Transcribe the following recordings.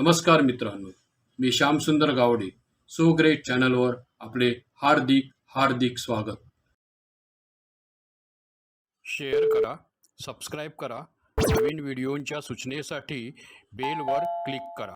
नमस्कार मित्रांनो मी श्यामसुंदर गावडे सो ग्रेट चॅनलवर आपले हार्दिक हार्दिक स्वागत. शेअर करा सबस्क्राईब करा नवीन व्हिडिओंच्या सूचनेसाठी बेलवर क्लिक करा.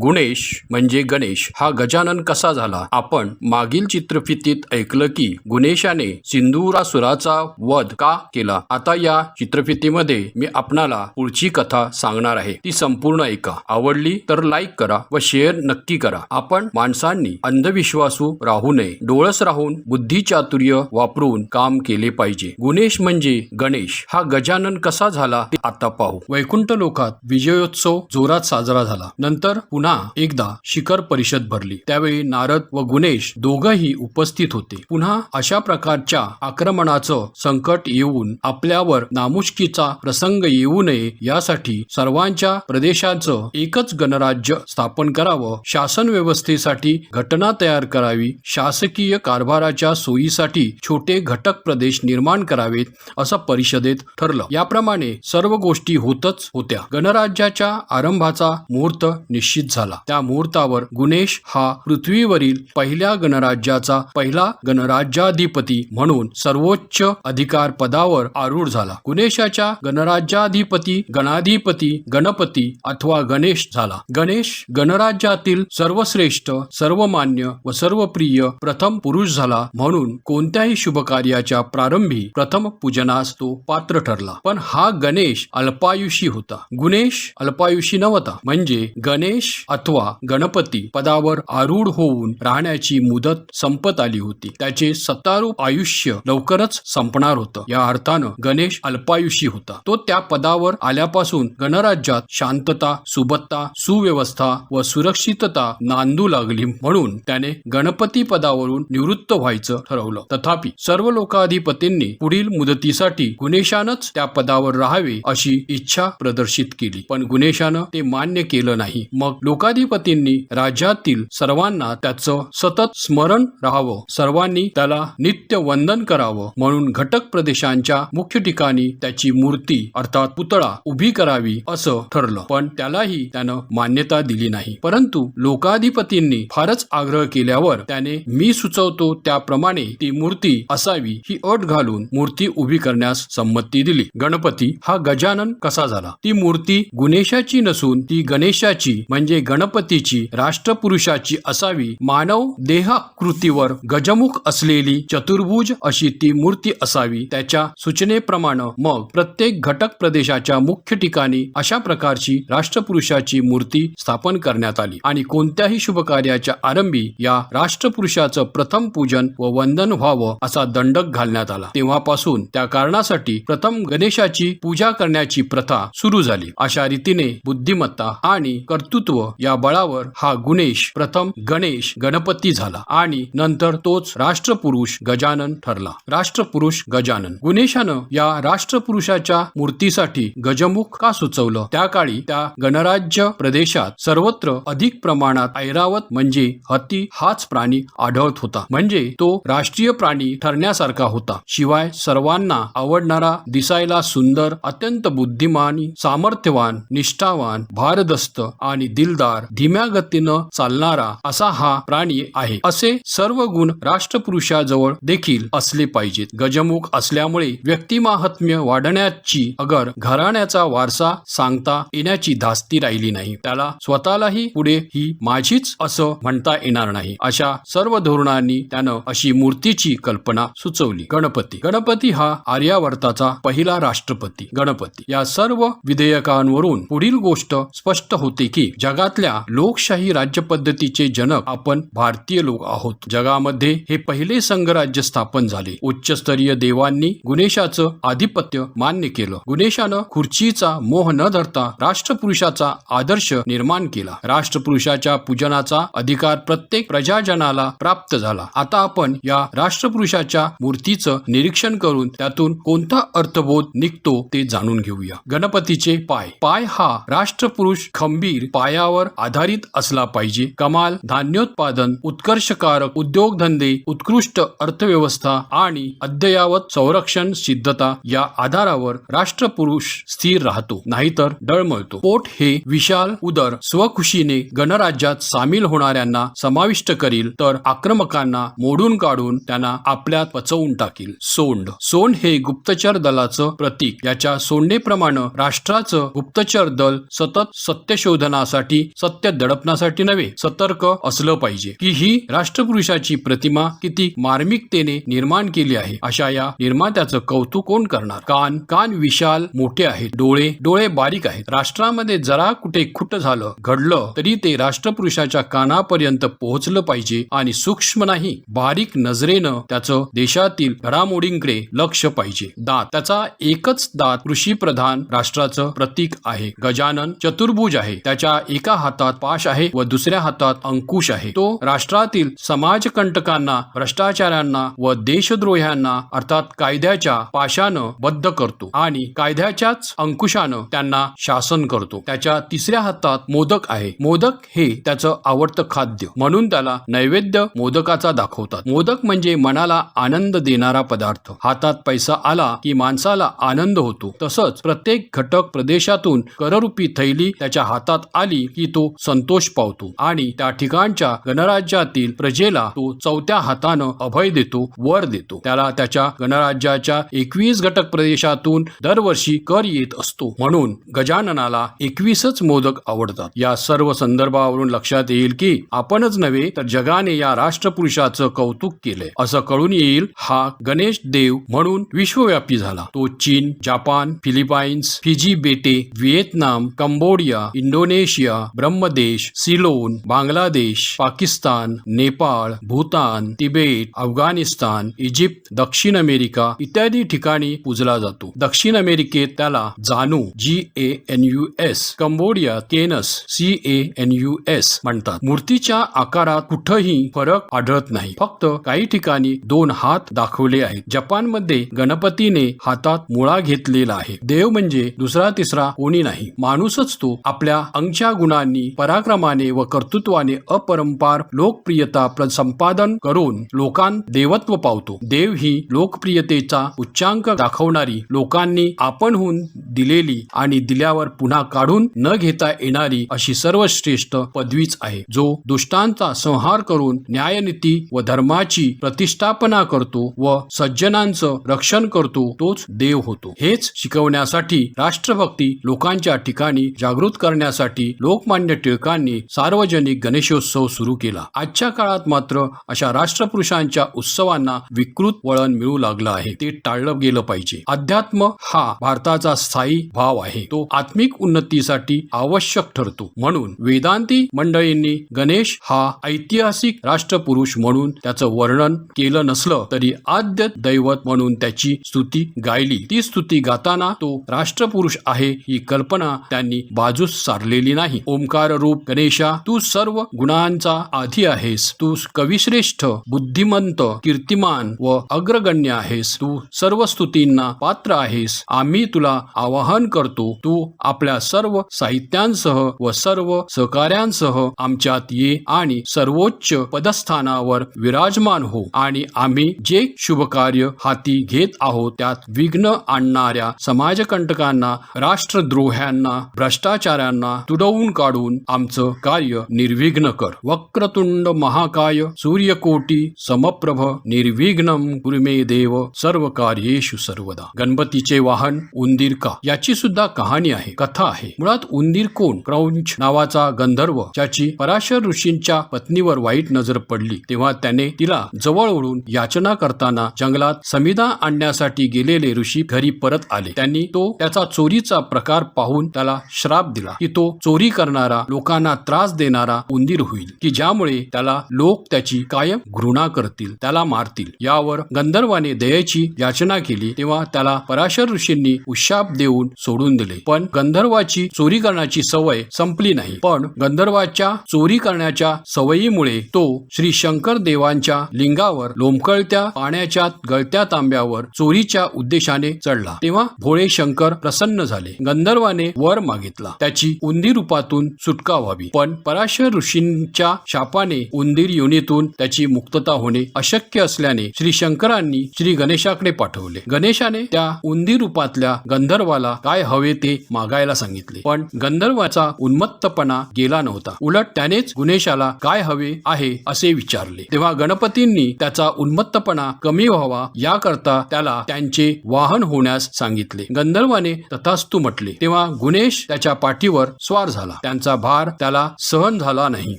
गुणेश म्हणजे गणेश हा गजानन कसा झाला? आपण मागील चित्रफितीत ऐकलं की गुणेशाने सिंधुरासुराचा वध का केला? आता या चित्रफितीमध्ये मी आपणाला पुढची कथा सांगणार आहे. ती संपूर्ण ऐका. आवडली तर लाईक करा व शेअर नक्की करा. आपण माणसांनी अंधविश्वासू राहू नये. डोळस राहून बुद्धिचातुर्य वापरून काम केले पाहिजे. गुणेश म्हणजे गणेश. हा गजानन कसा झाला ते आता पाहू. वैकुंठ लोकात विजयोत्सव जोरात साजरा झाला. नंतर पुन्हा एकदा शिखर परिषद भरली. त्यावेळी नारद व गुणेश दोघही उपस्थित होते. पुन्हा अशा प्रकारच्या आक्रमणाचं संकट येऊन आपल्यावर नामुष्कीचा प्रसंग येऊ नये यासाठी सर्वांच्या प्रदेशाचं एकच गणराज्य स्थापन करावं शासन व्यवस्थेसाठी घटना तयार करावी शासकीय कारभाराच्या सोयीसाठी छोटे घटक प्रदेश निर्माण करावेत असं परिषदेत ठरलं. याप्रमाणे सर्व गोष्टी होतच होत्या. गणराज्याच्या आरंभाचा मुहूर्त निश्चित झाला. त्या मुहूर्तावर गुणेश हा पृथ्वीवरील पहिल्या गणराज्याचा पहिला गणराज्याधिपती म्हणून सर्वोच्च अधिकार पदावर आरूढ झाला. गुणेशाच्या गणराज्याधिपती गणाधिपती गणपती अथवा गणेश झाला. गणेश गणराज्यातील सर्वश्रेष्ठ सर्वमान्य व सर्वप्रिय प्रथम पुरुष झाला म्हणून कोणत्याही शुभ कार्याच्या प्रारंभी प्रथम पूजनास तो पात्र ठरला. पण हा गणेश अल्पायुषी होता. गुणेश अल्पायुषी नव्हता. म्हणजे गणेश अथवा गणपती पदावर आरूढ होऊन राहण्याची मुदत संपत आली होती. त्याचे सत्तारूप आयुष्य लवकरच संपणार होतं. या अर्थानं गणेश अल्पायुषी होता. तो त्या पदावर आल्यापासून गणराज्यात शांतता सुबत्ता सुव्यवस्था व सुरक्षितता नांदू लागली म्हणून त्याने गणपती पदावरून निवृत्त व्हायचं ठरवलं. तथापि सर्व लोकाधिपतींनी पुढील मुदतीसाठी गुणेशानच त्या पदावर राहावे अशी इच्छा प्रदर्शित केली. पण गुणेशानं ते मान्य केलं नाही. मग लोकाधिपतींनी राज्यातील सर्वांना त्याचं सतत स्मरण राहावं. सर्वांनी त्याला नित्य वंदन करावं म्हणून घटक प्रदेशांच्या मुख्य ठिकाणी त्याची मूर्ती अर्थात पुतळा उभी करावी असं ठरलं. पण त्यालाही त्यानं मान्यता दिली नाही. परंतु लोकाधिपतींनी फारच आग्रह केल्यावर त्याने मी सुचवतो त्याप्रमाणे ती मूर्ती असावी ही अट घालून मूर्ती उभी करण्यास संमती दिली. गणपती हा गजानन कसा झाला? ती मूर्ती गुणेशाची नसून ती गणेशाची म्हणजे म्हणजे गणपतीची राष्ट्रपुरुषाची असावी. मानव देहाकृतीवर गजमुख असलेली चतुर्भुज अशी ती मूर्ती असावी. त्याच्या सूचनेप्रमाणे मग प्रत्येक घटक प्रदेशाच्या मुख्य ठिकाणी अशा प्रकारची राष्ट्रपुरुषाची मूर्ती स्थापन करण्यात आली. आणि कोणत्याही शुभ कार्याच्या आरंभी या राष्ट्रपुरुषाचं प्रथम पूजन व वंदन व्हावं असा दंडक घालण्यात आला. तेव्हापासून त्या कारणासाठी प्रथम गणेशाची पूजा करण्याची प्रथा सुरू झाली. अशा रीतीने बुद्धिमत्ता आणि कर्तृत्व या बळावर हा गुणेश प्रथम गणेश गणपती झाला आणि नंतर तोच राष्ट्रपुरुष गजानन ठरला. राष्ट्रपुरुष गजानन. गुणेशानं या राष्ट्रपुरुषाच्या मूर्तीसाठी गजमुख का सुचवलं? त्या काळी त्या गणराज्य प्रदेशात सर्वत्र अधिक प्रमाणात ऐरावत म्हणजे हत्ती हाच प्राणी आढळत होता. म्हणजे तो राष्ट्रीय प्राणी ठरण्यासारखा होता. शिवाय सर्वांना आवडणारा दिसायला सुंदर अत्यंत बुद्धिमान सामर्थ्यवान निष्ठावान भारदस्त आणि दिल दिलदार धीम्या गतीनं चालणारा असा हा प्राणी आहे. असे सर्व गुण राष्ट्रपुरुषाजवळ देखील असले पाहिजेत. गजमुख असल्यामुळे व्यक्तिमाहात्म्य वाढण्याची अगर घराण्याचा वारसा सांगता येण्याची धास्ती राहिली नाही. त्याला स्वतःलाही पुढे ही माझीच असं म्हणता येणार नाही. अशा सर्व धोरणांनी त्यानं अशी मूर्तीची कल्पना सुचवली. गणपती. गणपती हा आर्यावर्ताचा पहिला राष्ट्रपती. गणपती. या सर्व विधेयकांवरून पुढील गोष्ट स्पष्ट होते की जगातल्या लोकशाही राज्य पद्धतीचे जनक आपण भारतीय लोक आहोत. जगामध्ये हे पहिले संघराज्य स्थापन झाले. उच्चस्तरीय देवांनी गुणेशाचं आधिपत्य मान्य केलं. गुणेशानं खुर्चीचा मोह न धरता राष्ट्रपुरुषाचा आदर्श निर्माण केला. राष्ट्रपुरुषाच्या पूजनाचा अधिकार प्रत्येक प्रजाजनाला प्राप्त झाला. आता आपण या राष्ट्रपुरुषाच्या मूर्तीचं निरीक्षण करून त्यातून कोणता अर्थबोध निघतो ते जाणून घेऊया. गणपतीचे पाय. पाय हा राष्ट्रपुरुष खंबीर पायावर उद्योगावर आधारित असला पाहिजे. कमाल धान्योत्पादन उत्कर्षकारक उद्योगधंदे उत्कृष्ट अर्थव्यवस्था आणि अद्ययावत संरक्षण सिद्धता या आधारावर राष्ट्रपुरुष स्थिर राहतो. नाहीतर डळमळतो पोट हे विशाल उदर स्वखुशीने गणराज्यात सामील होणाऱ्यांना समाविष्ट करील. तर आक्रमकांना मोडून काढून त्यांना आपल्यात पचवून टाकील. सोंड. सोंड हे गुप्तचर दलाचं प्रतीक. याच्या सोंडेप्रमाणे राष्ट्राचं गुप्तचर दल सतत सत्यशोधनासाठी शोधनासाठी सत्य दडपण्यासाठी नव्हे सतर्क असलं पाहिजे. की ही राष्ट्रपुरुषाची प्रतिमा किती मार्मिकतेने निर्माण केली आहे अशा या निर्मात्याचं कौतुक कोण करणार? कान कान विशाल मोठे आहेत. डोळे डोळे बारीक आहेत. राष्ट्रामध्ये जरा कुठे खुट झालं घडलं तरी ते राष्ट्रपुरुषाच्या कानापर्यंत पोहोचलं पाहिजे आणि सूक्ष्म नाही बारीक नजरेनं त्याचं देशातील घडामोडींकडे लक्ष पाहिजे. दात त्याचा एकच दात कृषी प्रधान राष्ट्राचं प्रतीक आहे. गजानन चतुर्भुज आहे. त्याच्या एका हातात पाश आहे व दुसऱ्या हातात अंकुश आहे. तो राष्ट्रातील समाजकंटकांना भ्रष्टाचारांना व देशद्रोह्यांना अर्थात कायद्याच्या पाशानं बद्ध करतो आणि कायद्याच्याच अंकुशानं त्यांना शासन करतो. त्याच्या तिसऱ्या हातात मोदक आहे. मोदक हे त्याचं आवडतं खाद्य. म्हणून त्याला नैवेद्य मोदकाचा दाखवतात. मोदक म्हणजे मनाला आनंद देणारा पदार्थ. हातात पैसा आला की माणसाला आनंद होतो. तसंच प्रत्येक घटक प्रदेशातून कररूपी थैली त्याच्या हातात आली की तो संतोष पावतो आणि त्या ठिकाणच्या गणराज्यातील प्रजेला तो चौथ्या हातानं अभय देतो वर देतो. त्याला त्याच्या गणराज्याच्या एकवीस घटक प्रदेशातून दरवर्षी कर येत असतो. म्हणून गजाननाला एकवीसच मोदक आवडतात. या सर्व संदर्भावरून लक्षात येईल की आपणच नव्हे तर जगाने या राष्ट्रपुरुषाचं कौतुक केलंय. असं कळून येईल हा गणेश देव म्हणून विश्वव्यापी झाला. तो चीन जपान फिलिपाईन्स फिजी बेटे Vietnam Cambodia Indonesia Brahmadesh Ceylon Bangladesh Pakistan Nepal Bhutan Tibet Afghanistan Egypt दक्षिण अमेरिका इत्यादी ठिकाणी पूजला जातो. दक्षिण अमेरिकेत त्याला जानू G A N U S Cambodia Kaynes C A N U S म्हणतात. मूर्तीच्या आकारात कुठंही फरक आढळत नाही. फक्त काही ठिकाणी दोन हात दाखवले आहेत. जपानमध्ये गणपतीने हातात मुळा घेतलेला आहे. देव म्हणजे दुसरा तिसरा कोणी नाही. माणूसच तो आपल्या अंगच्या गुणांनी पराक्रमाने व कर्तृत्वाने अपरंपार लोकप्रियता संपादन करून लोकांत देवत्व पावतो. देव ही लोकप्रियतेचा उच्चांक दाखवणारी लोकांनी आपणहून दिलेली आणि दिल्यावर पुन्हा काढून न घेता येणारी अशी सर्वश्रेष्ठ पदवीच आहे जो दुष्टांचा संहार करून न्यायनीती व धर्माची प्रतिष्ठापना करतो व सज्जनांचं रक्षण करतो तोच देव होतो. हेच शिकवण्यासाठी राष्ट्रभक्ती लोकांच्या ठिकाणी जागृत करण्यासाठी लोक लोकमान्य टिळकांनी सार्वजनिक गणेशोत्सव सुरू केला. आजच्या काळात मात्र अशा राष्ट्रपुरुषांच्या उत्सवांना विकृत वळण मिळू लागलं आहे. ते टाळलं गेलं पाहिजे. अध्यात्म हा भारताचा स्थायी भाव आहे. तो आत्मिक उन्नतीसाठी आवश्यक ठरतो. म्हणून वेदांती मंडळींनी गणेश हा ऐतिहासिक राष्ट्रपुरुष म्हणून त्याचं वर्णन केलं नसलं तरी आद्य दैवत म्हणून त्याची स्तुती गायली. ती स्तुती गाताना तो राष्ट्रपुरुष आहे ही कल्पना त्यांनी बाजूस सारलेली नाही. ओंकार रूप गणेशा तू सर्व गुणांचा आधी आहेस. तू कविश्रेष्ठ बुद्धिमंत कीर्तिमान व अग्रगण्य आहेस. तू सर्व स्तुतींना पात्र आहेस. आम्ही तुला आवाहन करतो तू आपल्या सर्व साहित्यांसह व सर्व सहकार्यांसह आमच्यात ये आणि सर्वोच्च पदस्थानावर विराजमान हो. आणि आम्ही जे शुभ कार्य हाती घेत आहोत त्यात विघ्न आणणाऱ्या समाजकंटकांना राष्ट्रद्रोह्यांना भ्रष्टाचारांना तुडवून काढून आमचं कार्य निर्विघ्न कर. वक्रतुंड महाकाय सूर्यकोटी समप्रभ निर्विघ्नम कुर्मे देव सर्व कार्येशु सर्वदा. गणपतीचे वाहन उंदीर का याची सुद्धा कहाणी आहे कथा आहे. मुळात उंदीर कोण? क्रौंच नावाचा गंधर्व ज्याची पराशर ऋषींच्या पत्नीवर वाईट नजर पडली तेव्हा त्याने तिला जवळ ओढून याचना करताना जंगलात समिधा आणण्यासाठी गेलेले ऋषी घरी परत आले. त्यांनी तो त्याचा चोरीचा प्रकार पाहून त्याला श्राप दिला की तो चोरी करणार लोकांना त्रास देणारा उंदीर होईल की ज्यामुळे त्याला लोक त्याची कायम घृणा करतील त्याला मारतील. यावर गंधर्वाने दयेची याचना केली तेव्हा त्याला पराशर ऋषींनी उशाप देऊन सोडून दिले. पण गंधर्वाची चोरी करण्याची सवय संपली नाही. पण गंधर्वाच्या चोरी करण्याच्या सवयीमुळे तो श्री शंकर देवांच्या लिंगावर लोंबकळत्या पाण्याच्या गळत्या तांब्यावर चोरीच्या उद्देशाने चढला. तेव्हा भोळे शंकर प्रसन्न झाले. गंधर्वाने वर मागितला. त्याची उंदी रूपातून योनीतून सुटका व्हावी. पण पराशर ऋषींच्या शापाने उंदीर योनीतून त्याची मुक्तता होणे अशक्य असल्याने श्री शंकरांनी श्री गणेशाकडे पाठवले. गणेशाने त्या उंदीर रूपातल्या गंधर्वाला काय हवे ते मागायला सांगितले. पण गंधर्वाचा उन्मत्तपणा गेला नव्हता. उलट त्यानेच गुणेशाला काय हवे आहे असे विचारले. तेव्हा गणपतींनी त्याचा उन्मत्तपणा कमी व्हावा याकरता त्याला त्यांचे वाहन होण्यास सांगितले. गंधर्वाने तथास्तू म्हटले. तेव्हा गुणेश त्याच्या पाठीवर स्वार झाला. त्यांचा भार त्याला सहन झाला नाही.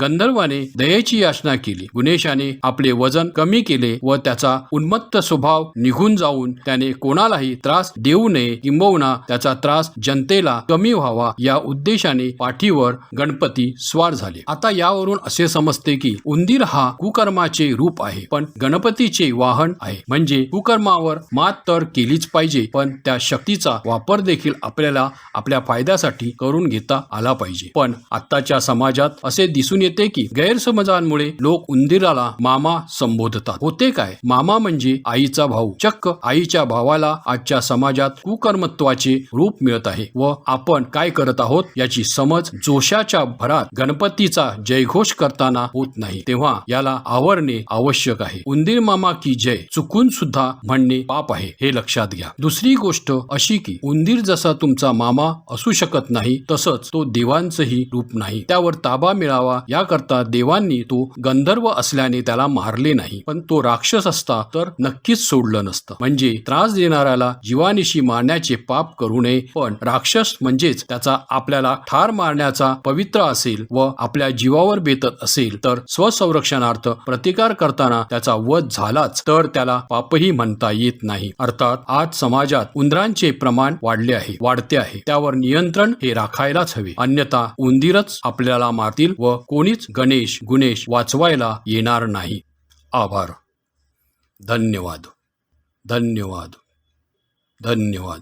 गंधर्वाने दयेची याचना केली. गुणेशाने आपले वजन कमी केले व त्याचा उन्मत्त स्वभाव निघून जाऊन त्याने कोणालाही त्रास देऊ नये किंबहुना त्याचा त्रास जनतेला कमी व्हावा या उद्देशाने पाठीवर गणपती स्वार झाले. आता यावरून असे समजते की उंदीर हा कुकर्माचे रूप आहे पण गणपतीचे वाहन आहे. म्हणजे कुकर्मावर मात तर केलीच पाहिजे पण त्या शक्तीचा वापर देखील आपल्याला आपल्या फायद्यासाठी करून घेता आला पाहिजे. पण आताच्या समाजात असे दिसून येते की गैरसमजांमुळे लोक उंदीराला मामा संबोधतात. होते काय? मामा म्हणजे आईचा भाऊ. चक्क आईच्या भावाला आजच्या समाजात कुकर्मत्वाचे रूप मिळत आहे व आपण काय करत आहोत याची समज जोशाच्या भरात गणपतीचा जयघोष करताना होत नाही. तेव्हा याला आवरणे आवश्यक आहे. उंदीर मामा की जय चुकून सुद्धा म्हणणे पाप आहे हे लक्षात घ्या. दुसरी गोष्ट अशी की उंदीर जसा तुमचा मामा असू शकत नाही तसंच तो देवांचंही रूप नाही. त्यावर ताबा मिळावा याकरता देवांनी तो गंधर्व असल्याने त्याला मारले नाही. पण तो राक्षस असता तर नक्कीच सोडलं नसतं. म्हणजे त्रास देणाऱ्याला जीवानिशी मारण्याचे पाप करू नये पण राक्षस म्हणजेच त्याचा आपल्याला ठार मारण्याचा पवित्र असेल व आपल्या जीवावर बेतत असेल तर स्वसंरक्षणार्थ प्रतिकार करताना त्याचा वध झालाच तर त्याला पापही म्हणता येत नाही. अर्थात आज समाजात उंदरांचे प्रमाण वाढले आहे वाढते आहे. त्यावर नियंत्रण हे राखायलाच हवे. अन्यथा उंदीरच आपल्याला मारतील व कोणीच गणेश गुणेश वाचवायला येणार नाही. आभार. धन्यवाद. धन्यवाद. धन्यवाद.